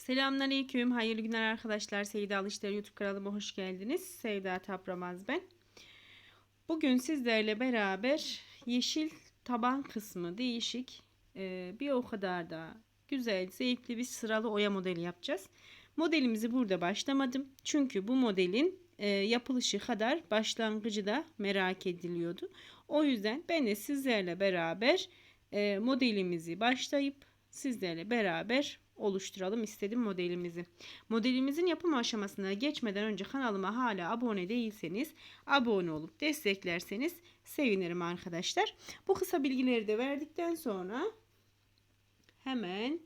Selamünaleyküm. Hayırlı günler arkadaşlar. Sevda Alışlar YouTube kanalıma hoş geldiniz. Sevda Tapramaz ben. Bugün sizlerle beraber yeşil taban kısmı değişik e, bir o kadar da güzel, zevkli bir sıralı oya modeli yapacağız. Modelimizi burada başlamadım. Çünkü bu modelin e, yapılışı kadar başlangıcı da merak ediliyordu. O yüzden ben de sizlerle beraber e, modelimizi başlayıp sizlerle beraber oluşturalım istedim modelimizi. Modelimizin yapım aşamasına geçmeden önce kanalıma hala abone değilseniz abone olup desteklerseniz sevinirim arkadaşlar. Bu kısa bilgileri de verdikten sonra hemen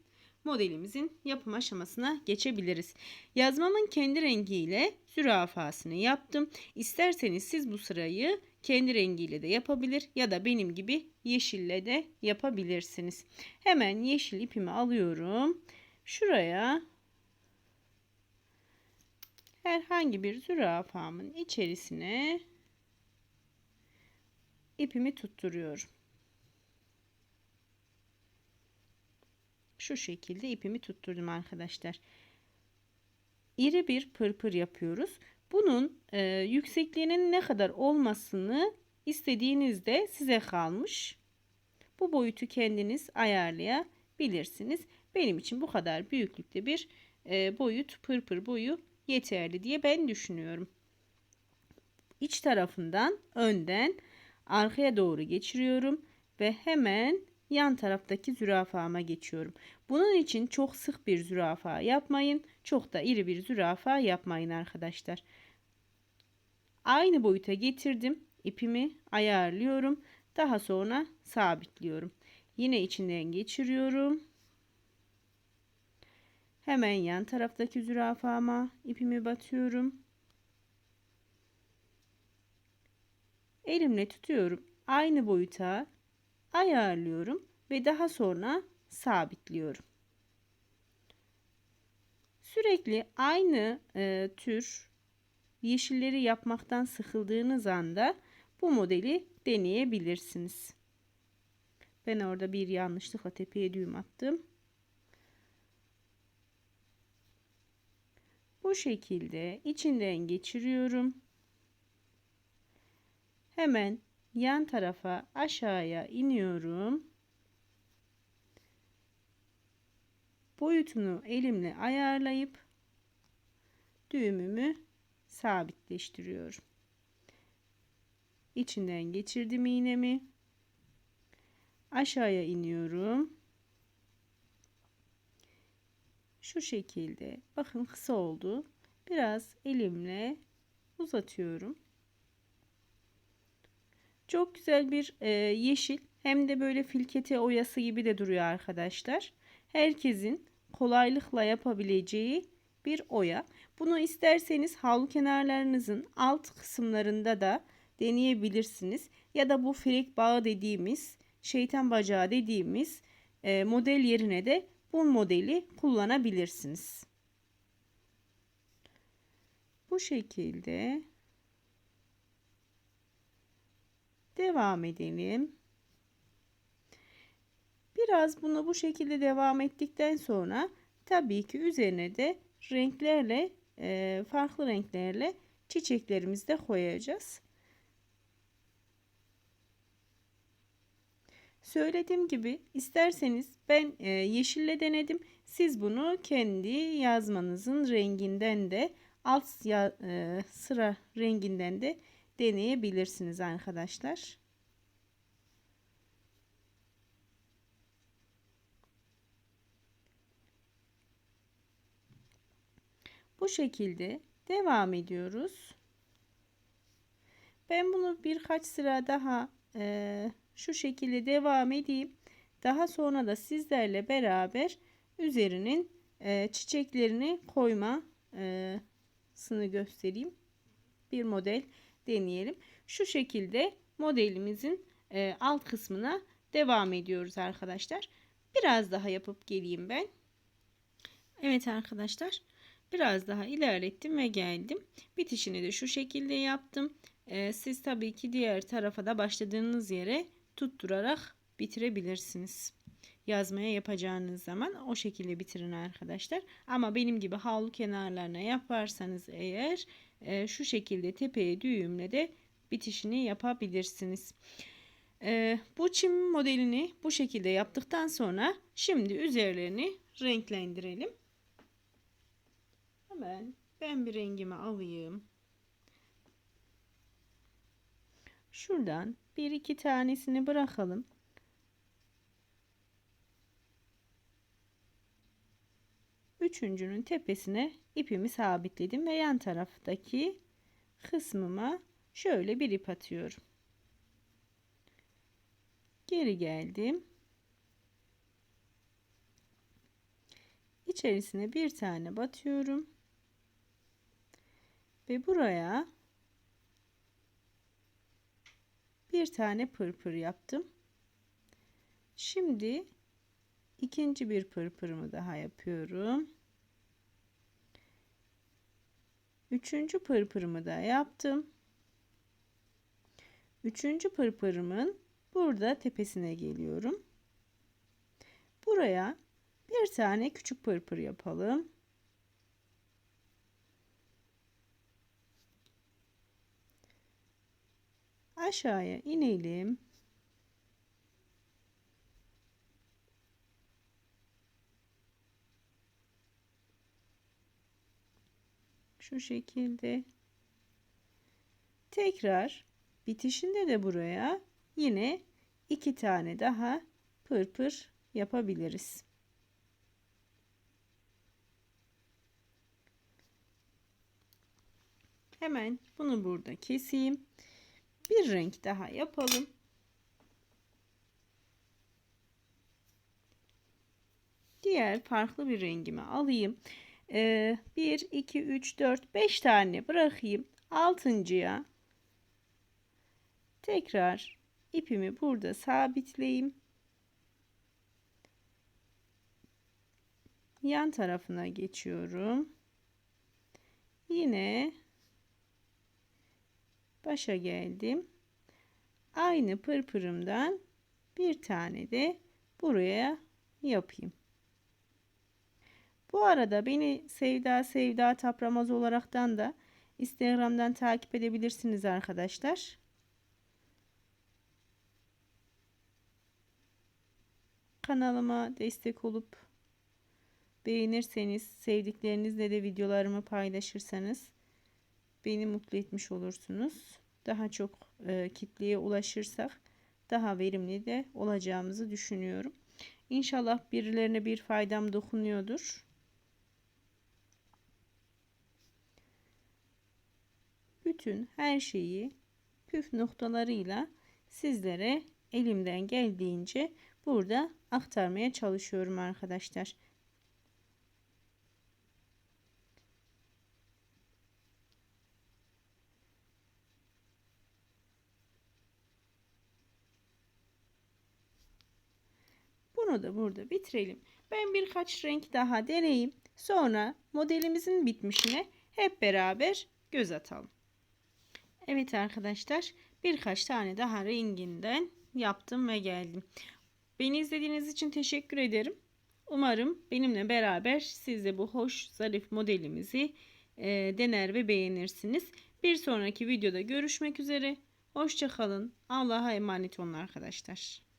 modelimizin yapım aşamasına geçebiliriz. Yazmamın kendi rengiyle zürafasını yaptım. İsterseniz siz bu sırayı kendi rengiyle de yapabilir ya da benim gibi yeşille de yapabilirsiniz. Hemen yeşil ipimi alıyorum. Şuraya herhangi bir zürafamın içerisine ipimi tutturuyorum. Şu şekilde ipimi tutturdum arkadaşlar. İri bir pırpır yapıyoruz. Bunun e, yüksekliğinin ne kadar olmasını istediğinizde size kalmış. Bu boyutu kendiniz ayarlayabilirsiniz. Benim için bu kadar büyüklükte bir e, boyut pırpır boyu yeterli diye ben düşünüyorum. İç tarafından önden arkaya doğru geçiriyorum ve hemen yan taraftaki zürafama geçiyorum. Bunun için çok sık bir zürafa yapmayın. Çok da iri bir zürafa yapmayın arkadaşlar. Aynı boyuta getirdim. İpimi ayarlıyorum. Daha sonra sabitliyorum. Yine içinden geçiriyorum. Hemen yan taraftaki zürafama ipimi batıyorum. Elimle tutuyorum. Aynı boyuta ayarlıyorum ve daha sonra sabitliyorum. Sürekli aynı e, tür yeşilleri yapmaktan sıkıldığınız anda bu modeli deneyebilirsiniz. Ben orada bir yanlışlıkla tepeye düğüm attım. Bu şekilde içinden geçiriyorum. Hemen yan tarafa aşağıya iniyorum. Boyutunu elimle ayarlayıp düğümümü sabitleştiriyorum. İçinden geçirdim iğnemi. Aşağıya iniyorum. Şu şekilde. Bakın kısa oldu. Biraz elimle uzatıyorum. Çok güzel bir e, yeşil hem de böyle filkete oyası gibi de duruyor arkadaşlar. Herkesin kolaylıkla yapabileceği bir oya. Bunu isterseniz havlu kenarlarınızın alt kısımlarında da deneyebilirsiniz. Ya da bu frek bağı dediğimiz şeytan bacağı dediğimiz e, model yerine de bu modeli kullanabilirsiniz. Bu şekilde devam edelim. Biraz bunu bu şekilde devam ettikten sonra tabii ki üzerine de renklerle e, farklı renklerle çiçeklerimizi de koyacağız. Söylediğim gibi isterseniz ben e, yeşille denedim. Siz bunu kendi yazmanızın renginden de alt ya, e, sıra renginden de deneyebilirsiniz arkadaşlar. Bu şekilde devam ediyoruz. Ben bunu birkaç sıra daha e, şu şekilde devam edeyim. Daha sonra da sizlerle beraber üzerinin e, çiçeklerini koymasını e, göstereyim. Bir model deneyelim. Şu şekilde modelimizin e, alt kısmına devam ediyoruz arkadaşlar. Biraz daha yapıp geleyim ben. Evet arkadaşlar. Biraz daha ilerlettim ve geldim. Bitişini de şu şekilde yaptım. Ee, siz tabii ki diğer tarafa da başladığınız yere tutturarak bitirebilirsiniz. yazmaya yapacağınız zaman o şekilde bitirin arkadaşlar. Ama benim gibi havlu kenarlarına yaparsanız eğer e, şu şekilde tepeye düğümle de bitişini yapabilirsiniz. E, bu çim modelini bu şekilde yaptıktan sonra şimdi üzerlerini renklendirelim. Hemen ben bir rengimi alayım. Şuradan bir iki tanesini bırakalım. Üçüncünün tepesine ipimi sabitledim ve yan taraftaki kısmıma şöyle bir ip atıyorum. Geri geldim. İçerisine bir tane batıyorum. Ve buraya bir tane pırpır yaptım. Şimdi ikinci bir pırpırımı daha yapıyorum. Üçüncü pırpırımı da yaptım. Üçüncü pırpırımın burada tepesine geliyorum. Buraya bir tane küçük pırpır yapalım. Aşağıya inelim. Şu şekilde. Tekrar bitişinde de buraya yine iki tane daha pırpır yapabiliriz. Hemen bunu burada keseyim. Bir renk daha yapalım. Diğer farklı bir rengimi alayım. 1, 2, 3, 4, 5 tane bırakayım. Altıncıya tekrar ipimi burada sabitleyeyim. Yan tarafına geçiyorum. Yine başa geldim. Aynı pırpırımdan bir tane de buraya yapayım. Bu arada beni Sevda Sevda Tapramaz olaraktan da Instagram'dan takip edebilirsiniz arkadaşlar. Kanalıma destek olup beğenirseniz, sevdiklerinizle de videolarımı paylaşırsanız beni mutlu etmiş olursunuz. Daha çok e, kitleye ulaşırsak daha verimli de olacağımızı düşünüyorum. İnşallah birilerine bir faydam dokunuyordur. Bütün her şeyi püf noktalarıyla sizlere elimden geldiğince burada aktarmaya çalışıyorum arkadaşlar. Bunu da burada bitirelim. Ben birkaç renk daha deneyeyim. Sonra modelimizin bitmişine hep beraber göz atalım. Evet arkadaşlar birkaç tane daha renginden yaptım ve geldim. Beni izlediğiniz için teşekkür ederim. Umarım benimle beraber siz de bu hoş zarif modelimizi e, dener ve beğenirsiniz. Bir sonraki videoda görüşmek üzere. Hoşçakalın. Allah'a emanet olun arkadaşlar.